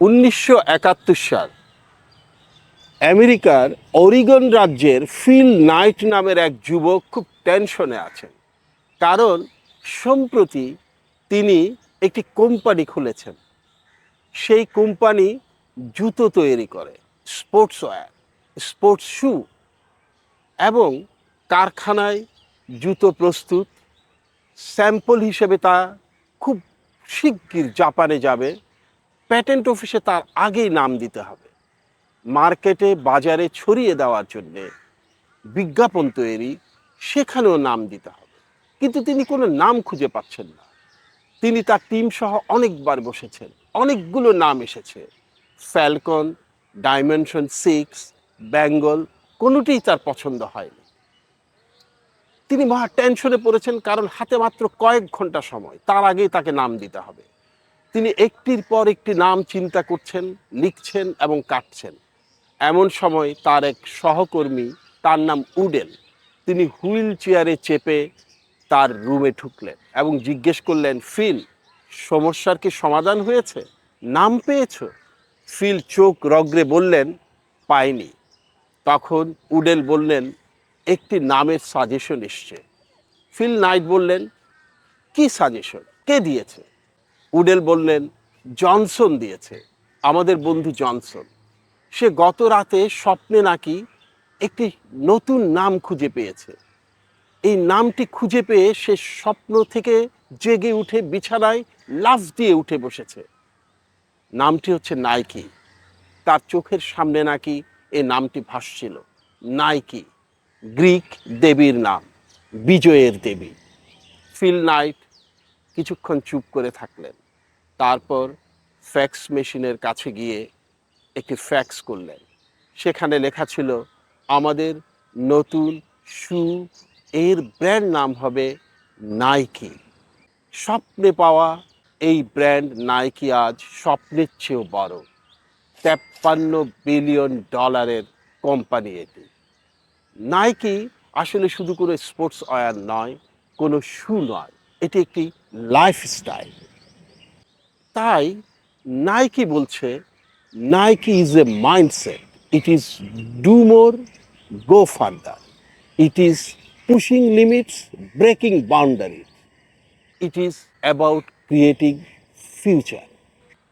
উনিশশো একাত্তর সাল, আমেরিকার অরিগন রাজ্যের ফিল নাইট নামের এক যুবক খুব টেনশনে আছেন। কারণ সম্প্রতি তিনি একটি কোম্পানি খুলেছেন। সেই কোম্পানি জুতো তৈরি করে স্পোর্টস ওয়্যার স্পোর্টস শু এবং কারখানায় জুতো প্রস্তুত। স্যাম্পল হিসেবে তা খুব শিগগির জাপানে যাবে। প্যাটেন্ট অফিসে তার আগেই নাম দিতে হবে। মার্কেটে, বাজারে ছড়িয়ে দেওয়ার জন্যে বিজ্ঞাপন তৈরি, সেখানেও নাম দিতে হবে। কিন্তু তিনি কোনো নাম খুঁজে পাচ্ছেন না। তিনি তার টিম সহ অনেকবার বসেছেন। অনেকগুলো নাম এসেছে। ফ্যালকন ডাইমেনশন সিক্স বেঙ্গল কোনোটিই তার পছন্দ হয়নি। তিনি মহা টেনশনে পড়েছেন কারণ হাতে মাত্র কয়েক ঘণ্টা সময়। তার আগেই তাকে নাম দিতে হবে। তিনি একটির পর একটি নাম চিন্তা করছেন, লিখছেন এবং কাটছেন। এমন সময় তার এক সহকর্মী, তার নাম উডেন, তিনি হুইল চেয়ারে চেপে তার রুমে ঢুকলেন এবং জিজ্ঞেস করলেন, ফিল, সমস্যার কি সমাধান হয়েছে? নাম পেয়েছ? ফিল চোখ রগ্রে বললেন, পাইনি। তখন উডেল বললেন, একটি নামের সাজেশন এসছে। ফিল নাইট বললেন, কি সাজেশন? কে দিয়েছে? উডেল বললেন, জনসন দিয়েছে, আমাদের বন্ধু জনসন। সে গত রাতে স্বপ্নে নাকি একটি নতুন নাম খুঁজে পেয়েছে। এই নামটি খুঁজে পেয়ে সে স্বপ্ন থেকে জেগে উঠে বিছানায় লাফ দিয়ে উঠে বসেছে। নামটি হচ্ছে নাইকি। তার চোখের সামনে নাকি এই নামটি ভাসছিল। নাইকি, গ্রিক দেবীর নাম, বিজয়ের দেবী। ফিল নাইট কিছুক্ষণ চুপ করে থাকলেন। তারপর ফ্যাক্স মেশিনের কাছে গিয়ে একটি ফ্যাক্স করলেন। সেখানে লেখা ছিল, আমাদের নতুন শু এর ব্র্যান্ড নাম হবে নাইকি স্বপ্নে পাওয়া এই ব্র্যান্ড নাইকি আজ স্বপ্নের চেয়েও বড়। তেপ্পান্ন বিলিয়ন ডলারের কোম্পানি এটি। নাইকি আসলে শুধু কোনো স্পোর্টস ওয়্যার নয়, কোনো শু নয়, এটি একটি লাইফস্টাইল তাই নাইকি বলছে, Nike is a mindset it is do more go farther it is pushing limits breaking boundary it is about creating future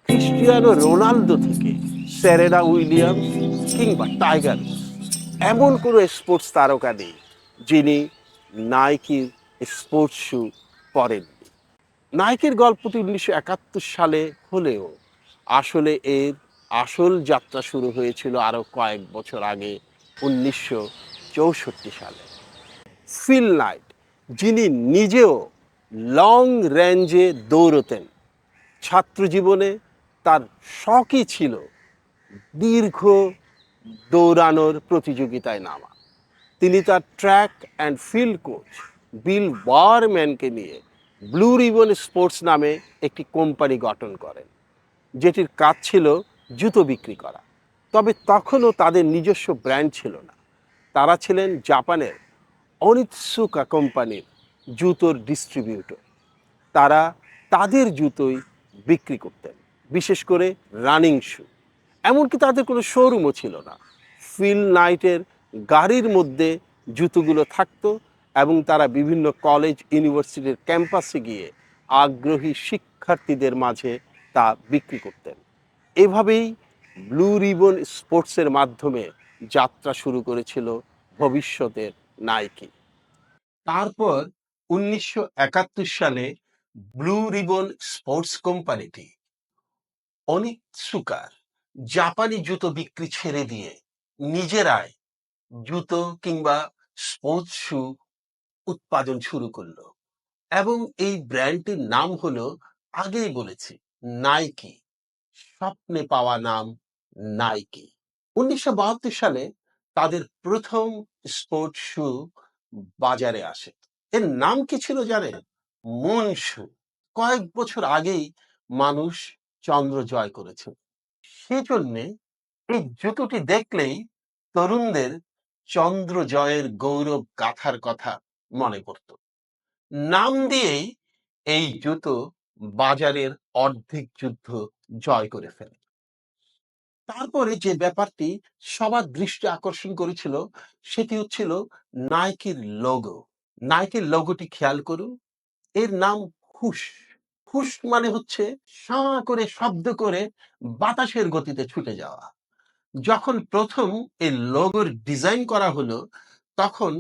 Cristiano Ronaldo থেকে সেরেনা উইলিয়ামস কিংবা টাইগার এমন কোনো স্পোর্টস তারকা নেই যিনি নাইকির স্পোর্টস শু পরেননি। নাইকির গল্পটি উনিশশো একাত্তর সালে হলেও আসলে এর আসল যাত্রা শুরু হয়েছিল আরও কয়েক বছর আগে, উনিশশো চৌষট্টি সালে। ফিল নাইট, যিনি নিজেও লং রেঞ্জে দৌড়তেন, ছাত্র জীবনে তার শখই ছিল দীর্ঘ দৌড়ানোর প্রতিযোগিতায় নামা। তিনি তার track and field coach Bill ওয়ারম্যানকে নিয়ে ব্লু রিবন স্পোর্টস নামে একটি কোম্পানি গঠন করেন, যেটির কাজ ছিল জুতো বিক্রি করা। তবে তখনও তাদের নিজস্ব ব্র্যান্ড ছিল না। তারা ছিলেন জাপানের অনিৎসুকা কোম্পানির জুতোর ডিস্ট্রিবিউটর। তারা তাদের জুতোই বিক্রি করতেন, বিশেষ করে রানিং শু। এমনকি তাদের কোনো শোরুমও ছিল না। ফিল নাইটের গাড়ির মধ্যে জুতোগুলো থাকতো এবং তারা বিভিন্ন কলেজ ইউনিভার্সিটির ক্যাম্পাসে গিয়ে আগ্রহী শিক্ষার্থীদের মাঝে তা বিক্রি করতেন। এভাবেই ব্লু রিবন স্পোর্টসের মাধ্যমে যাত্রা শুরু করেছিল ভবিষ্যতের নাইকি তারপর উনিশশো একাত্তর সালে ব্লু রিবন স্পোর্টস কোম্পানিটি অনিৎসুকার জাপানি জুতো বিক্রি ছেড়ে দিয়ে নিজেরাই জুতো কিংবা স্পোর্টস শু উৎপাদন শুরু করল। এবং এই ব্র্যান্ডটির নাম হলো, আগেই বলেছি, নাইকি। স্বপ্নে পাওয়া নাম নাইকি। উনিশশো বাহাত্তর সালে তাদের প্রথম স্পোর্ট শু বাজারে আসে। এর নাম কি ছিল জানেন? মন শু। কয়েক বছর আগেই মানুষ চন্দ্র জয় করেছে। সেজন্যে এই জুতোটি দেখলেই তরুণদের চন্দ্র জয়ের গৌরব গাথার কথা মনে পড়ত নাম দিয়েই এই জুতো বাজারের অর্ধেক যুদ্ধ জয় করে ফেলে। তারপরে যে ব্যাপারটি সবার দৃষ্টি আকর্ষণ করেছিল, সেটি হচ্ছিল নাইকির লোগো নাইকির লোগোটি খেয়াল করুন, এর নাম হুশ। হুশ মানে হচ্ছে সাঁ করে শব্দ করে বাতাসের গতিতে ছুটে যাওয়া। যখন প্রথম এই লোগোর ডিজাইন করা হলো, তখন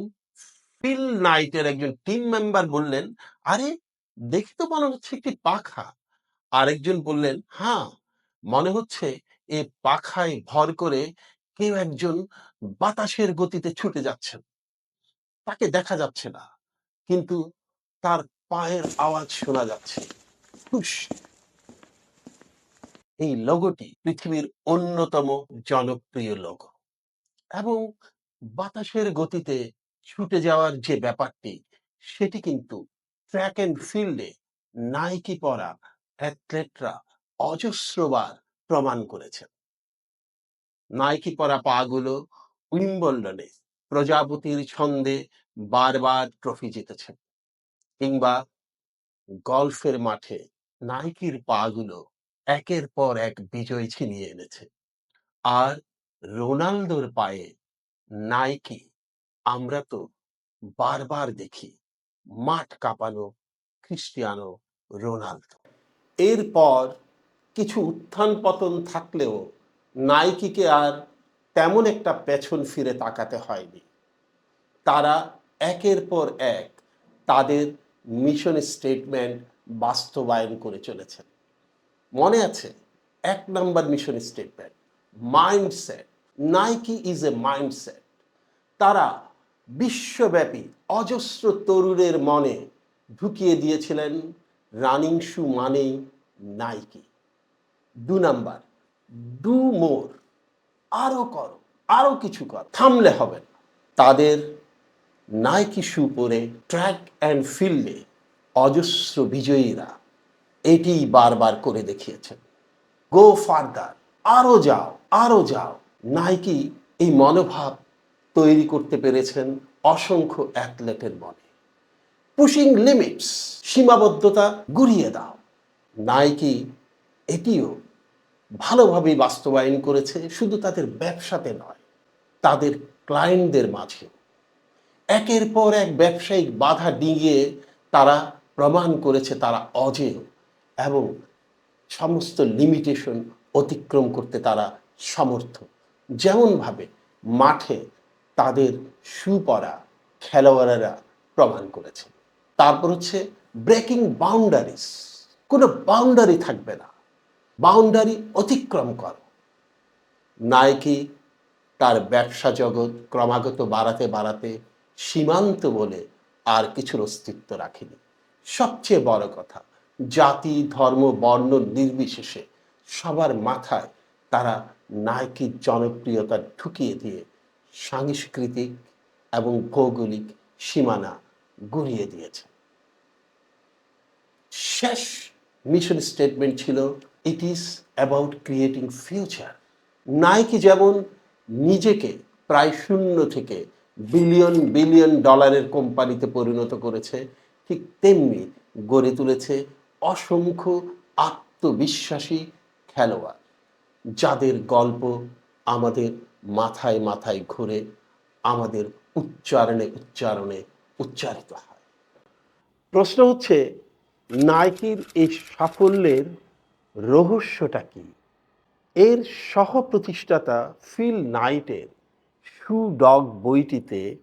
ফিল নাইটের একজন টিম মেম্বার বললেন, আরে, দেখে তো মনে হচ্ছে একটি পাখা। আরেকজন বললেন হ্যাঁ মনে হচ্ছে এ পাখায় ভর করে কেউ একজন বাতাসের গতিতে ছুটে যাচ্ছেন। তাকে দেখা যাচ্ছে না, কিন্তু তার পায়ের আওয়াজ শোনা যাচ্ছে। এই লোগোটি পৃথিবীর অন্যতম জনপ্রিয় লোগো এবং বাতাসের গতিতে ছুটে যাওয়ার যে ব্যাপারটি, সেটি কিন্তু ট্র্যাক অ্যান্ড ফিল্ডে নাইকি পরা অ্যাথলেটরা অজস্রবার প্রমাণ করেছেন নাইকি পরা পাগুলো উইম্বলডনে প্রজাপতির ছন্দে বারবার ট্রফি জিতেছেন কিংবা গল্ফের মাঠে নাইকির পাগুলো একের পর এক বিজয় ছিনিয়ে এনেছে। আর রোনালদোর পায়ে নাইকি আমরা তো বারবার দেখি, মাঠ কাঁপানো ক্রিস্টিয়ানো রোনালদো। এরপর কিছু উত্থান পতন থাকলেও নাইকিকে আর তেমন একটা পেছন ফিরে তাকাতে হয়নি। তারা একের পর এক তাদের মিশন স্টেটমেন্ট বাস্তবায়ন করে চলেছেন। মনে আছে, এক নম্বর mission statement, mindset, Nike is a mindset. তারা বিশ্বব্যাপী অজস্র তরুণের মনে ঢুকিয়ে দিয়েছিলেন রানিং শু মানেই নাইকি। দু নাম্বার ডু মোর আরও করো আরও কিছু কর, থামলে হবে না। তাদের নাইকি শু পরে ট্র্যাক অ্যান্ড ফিল্ডে অজস্র বিজয়ীরা এটি বারবার করে দেখিয়েছেন। গো ফার্দার আরও যাও আরও যাও। নাইকি এই মনোভাব তৈরি করতে পেরেছেন অসংখ্য অ্যাথলেটের মনে। পুশিং লিমিটস সীমাবদ্ধতা গুড়িয়ে দাও। নাইকি এটিও ভালোভাবেই বাস্তবায়ন করেছে, শুধু তাদের ব্যবসাতে নয়, তাদের ক্লায়েন্টদের মাঝে একের পর এক ব্যবসায়িক বাধা ডিঙিয়ে তারা প্রমাণ করেছে তারা অজেয় এবং সমস্ত লিমিটেশন অতিক্রম করতে তারা সমর্থ। যেমনভাবে মাঠে তাদের সুপরা খেলোয়াড়েরা প্রমাণ করেছে। তারপর হচ্ছে ব্রেকিং বাউন্ডারিস কোনো বাউন্ডারি থাকবে না। বাউন্ডারি অতিক্রম করো। নাইকি তার ব্যবসা জগৎ ক্রমাগত বাড়াতে বাড়াতে সীমান্ত বলে আর কিছুর অস্তিত্ব রাখেনি। সবচেয়ে বড় কথা, জাতি, ধর্ম, বর্ণ নির্বিশেষে সবার মাথায় তারা নাইকির জনপ্রিয়তা ঢুকিয়ে দিয়ে সাংস্কৃতিক এবং ভৌগোলিক সীমানা গুড়িয়ে দিয়েছে। শেষ মিশন স্টেটমেন্ট ছিল it is about creating future Nike যেমন নিজেকে প্রায় শূন্য থেকে বিলিয়ন বিলিয়ন ডলারের কোম্পানিতে পরিণত করেছে, ঠিক তেমনি গড়ে তুলেছে অসংখ্য আত্মবিশ্বাসী খেলোয়াড়, যাদের গল্প আমাদের মাথায় মাথায় ঘুরে আমাদের উচ্চারণে উচ্চারণে উচ্চারিত হয়। প্রশ্ন হচ্ছে নাইকির এই সাফল্যের রহস্যটা কি? এর সহ প্রতিষ্ঠাতা ফিল নাইটের শু ডগ বইটিতে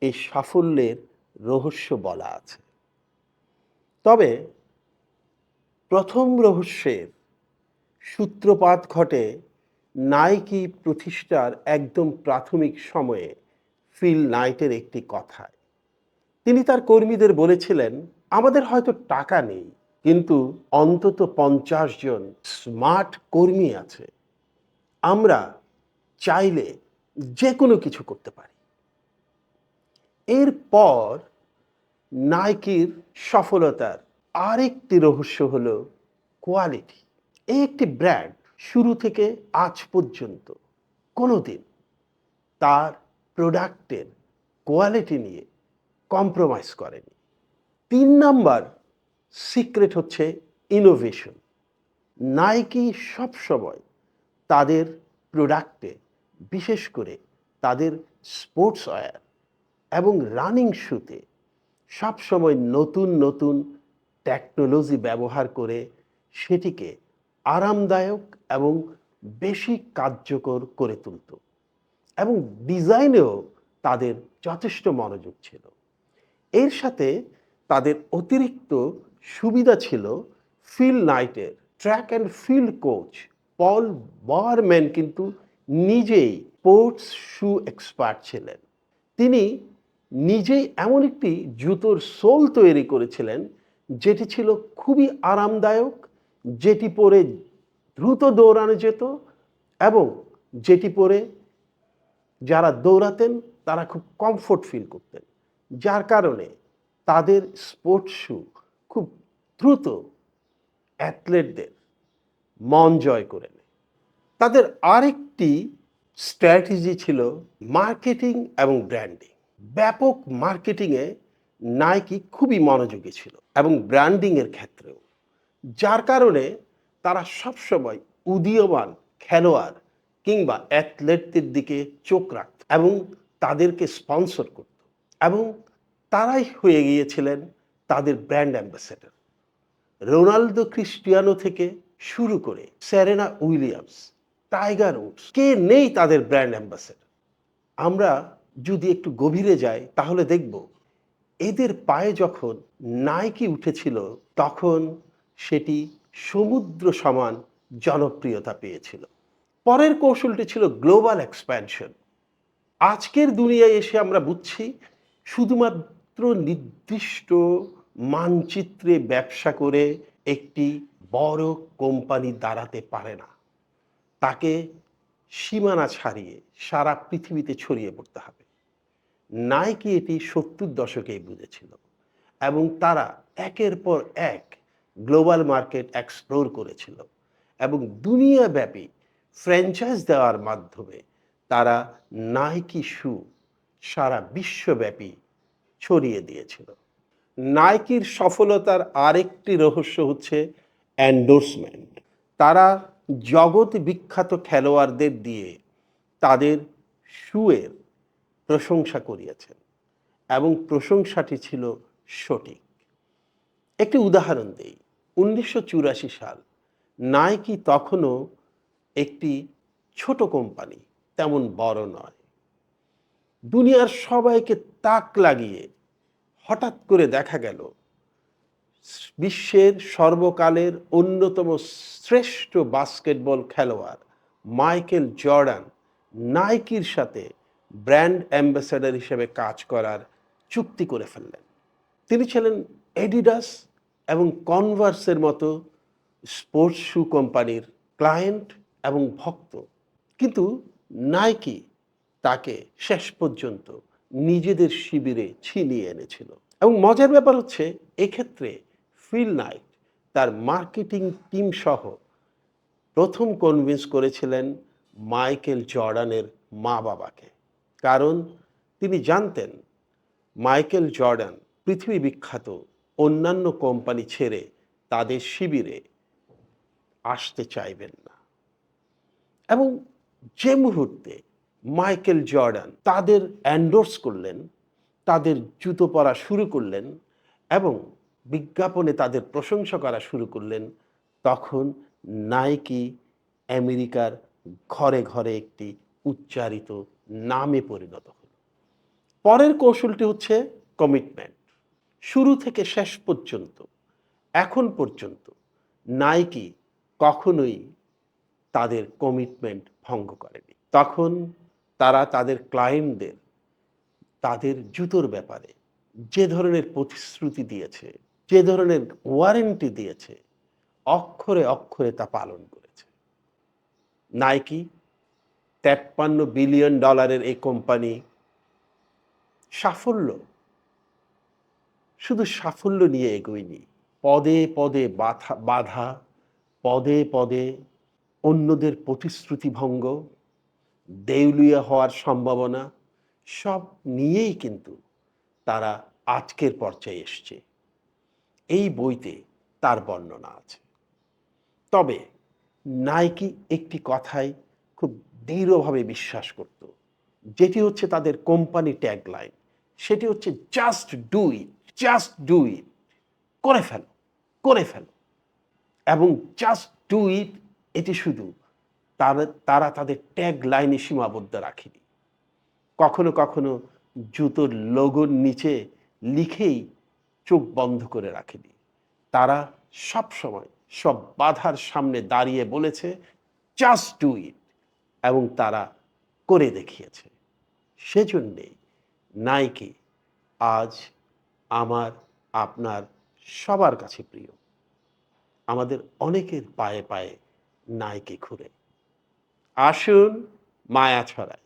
এই সাফল্যের রহস্য বলা আছে। তবে প্রথম রহস্যের সূত্রপাত ঘটে নাইকি প্রতিষ্ঠার একদম প্রাথমিক সময়ে ফিল নাইটের একটি কথায়। তিনি তার কর্মীদের বলেছিলেন, আমাদের হয়তো টাকা নেই, কিন্তু অন্তত পঞ্চাশ জন স্মার্ট কর্মী আছে। আমরা চাইলে যে কোনো কিছু করতে পারি। এরপর নাইকির সফলতার আরেকটি রহস্য হলো কোয়ালিটি। এই একটি ব্র্যান্ড শুরু থেকে আজ পর্যন্ত কোনো দিন তার প্রোডাক্টের কোয়ালিটি নিয়ে কম্প্রোমাইজ করেনি। তিন নাম্বার সিক্রেট হচ্ছে ইনোভেশন নাইকি সবসময় তাদের প্রোডাক্টে, বিশেষ করে তাদের স্পোর্টস ওয়্যার এবং রানিং শুতে সবসময় নতুন নতুন টেকনোলজি ব্যবহার করে সেটিকে আরামদায়ক এবং বেশি কার্যকর করে তুলত। এবং ডিজাইনেও তাদের যথেষ্ট মনোযোগ ছিল। এর সাথে তাদের অতিরিক্ত সুবিধা ছিল Phil নাইটের track and field coach Paul Bowerman কিন্তু নিজেই স্পোর্টস শু এক্সপার্ট ছিলেন। তিনি নিজেই এমন একটি জুতোর সোল তৈরি করেছিলেন, যেটি ছিল খুবই আরামদায়ক যেটি পরে দ্রুত দৌড়ানো যেত এবং যেটি পরে যারা দৌড়াতেন, তারা খুব কমফোর্ট ফিল করতেন। যার কারণে তাদের স্পোর্টস শু খুব দ্রুত অ্যাথলেটদের মন জয় করে নেয়। তাদের আরেকটি স্ট্র্যাটেজি ছিল মার্কেটিং এবং ব্র্যান্ডিং ব্যাপক মার্কেটিংয়ে নাইকি খুবই মনোযোগী ছিল এবং ব্র্যান্ডিংয়ের ক্ষেত্রেও। যার কারণে তারা সবসময় উদীয়মান খেলোয়াড় কিংবা অ্যাথলেটদের দিকে চোখ রাখত এবং তাদেরকে স্পন্সর করত এবং তারাই হয়ে গিয়েছিলেন তাদের ব্র্যান্ড অ্যাম্বাসেডর। রোনালদো ক্রিস্টিয়ানো থেকে শুরু করে সেরেনা উইলিয়ামস, টাইগার উডস কে নেই তাদের ব্র্যান্ড অ্যাম্বাসেডর? আমরা যদি একটু গভীরে যাই তাহলে দেখব, এদের পায়ে যখন নাইকি উঠেছিল তখন সেটি সমুদ্র সমান জনপ্রিয়তা পেয়েছিল। পরের কৌশলটি ছিল গ্লোবাল এক্সপ্যানশন। আজকের দুনিয়ায় এসে আমরা বুঝছি, শুধুমাত্র নির্দিষ্ট মানচিত্রে ব্যবসা করে একটি বড় কোম্পানি দাঁড়াতে পারে না। তাকে সীমানা ছাড়িয়ে সারা পৃথিবীতে ছড়িয়ে পড়তে হবে। নাইকি এটি সত্তর দশকেই বুঝেছিল এবং তারা একের পর এক গ্লোবাল মার্কেট এক্সপ্লোর করেছিল এবং দুনিয়াব্যাপী ফ্র্যাঞ্চাইজ দেওয়ার মাধ্যমে তারা নাইকি শু সারা বিশ্বব্যাপী ছড়িয়ে দিয়েছিল। নাইকির সফলতার আরেকটি রহস্য হচ্ছে অ্যান্ডোর্সমেন্ট তারা জগৎ বিখ্যাত খেলোয়াড়দের দিয়ে তাদের শুয়ের প্রশংসা করিয়েছেন এবং প্রশংসাটি ছিল সঠিক। একটি উদাহরণ দেই। উনিশশো চুরাশি সাল নাইকি তখনও একটি ছোট কোম্পানি, তেমন বড় নয়। দুনিয়ার সবাইকে তাক লাগিয়ে হঠাৎ করে দেখা গেল, বিশ্বের সর্বকালের অন্যতম শ্রেষ্ঠ বাস্কেটবল খেলোয়াড় মাইকেল জর্ডান নাইকির সাথে ব্র্যান্ড অ্যাম্বাসেডর হিসেবে কাজ করার চুক্তি করে ফেললেন। তিনি ছিলেন এডিডাস এবং কনভার্সের মতো স্পোর্টস শু কোম্পানির ক্লায়েন্ট এবং ভক্ত। কিন্তু নাইকি তাকে শেষ পর্যন্ত নিজেদের শিবিরে ছিনিয়ে এনেছিল। এবং মজার ব্যাপার হচ্ছে, এক্ষেত্রে ফিল নাইট তার মার্কেটিং টিম সহ প্রথম কনভিন্স করেছিলেন মাইকেল জর্ডানের মা বাবাকে কারণ তিনি জানতেন মাইকেল জর্ডান পৃথিবী বিখ্যাত অন্যান্য কোম্পানি ছেড়ে তাদের শিবিরে আসতে চাইবেন না। এবং যে মুহূর্তে মাইকেল জর্ডান তাদের অ্যান্ডোর্স করলেন, তাদের জুতো পরা শুরু করলেন এবং বিজ্ঞাপনে তাদের প্রশংসা করা শুরু করলেন, তখন নাইকি আমেরিকার ঘরে ঘরে একটি উচ্চারিত নামে পরিণত হল। পরের কৌশলটি হচ্ছে কমিটমেন্ট শুরু থেকে শেষ পর্যন্ত, এখন পর্যন্ত নাইকি কখনোই তাদের কমিটমেন্ট ভঙ্গ করেনি। তখন তারা তাদের ক্লায়েন্টদের তাদের জুতোর ব্যাপারে যে ধরনের প্রতিশ্রুতি দিয়েছে, যে ধরনের ওয়ারেন্টি দিয়েছে, অক্ষরে অক্ষরে তা পালন করেছে। নাইকি তেপ্পান্ন বিলিয়ন ডলারের এই কোম্পানি সাফল্য শুধু সাফল্য নিয়ে এগোয়নি। পদে পদে বাধা বাধা, পদে পদে অন্যদের প্রতিশ্রুতি ভঙ্গ, দেউলিয়া হওয়ার সম্ভাবনা, সব নিয়েই কিন্তু তারা আজকের পর্যায়ে এসছে। এই বইতে তার বর্ণনা আছে। তবে নাইকি একটি কথাই খুব দৃঢ়ভাবে বিশ্বাস করত, যেটি হচ্ছে তাদের কোম্পানি ট্যাগলাইন। সেটি হচ্ছে, just do it. Just do it করে ফেলো করে ফেলো। এবং জাস্ট ডু ইট এটি শুধু তারা তারা তাদের ট্যাগ লাইনে সীমাবদ্ধ রাখেনি। কখনো কখনো জুতোর লোগোর নিচে লিখেই চোখ বন্ধ করে রাখেনি। তারা সব সময় সব বাধার সামনে দাঁড়িয়ে বলেছে জাস্ট ডু ইট এবং তারা করে দেখিয়েছে। সেজন্যেই নাইকি আজ আমার আপনার সবার কাছে প্রিয়। আমাদের অনেকের পায়ে পায়ে নাইকে ঘুরে। আসুন মায়া ছড়ায়।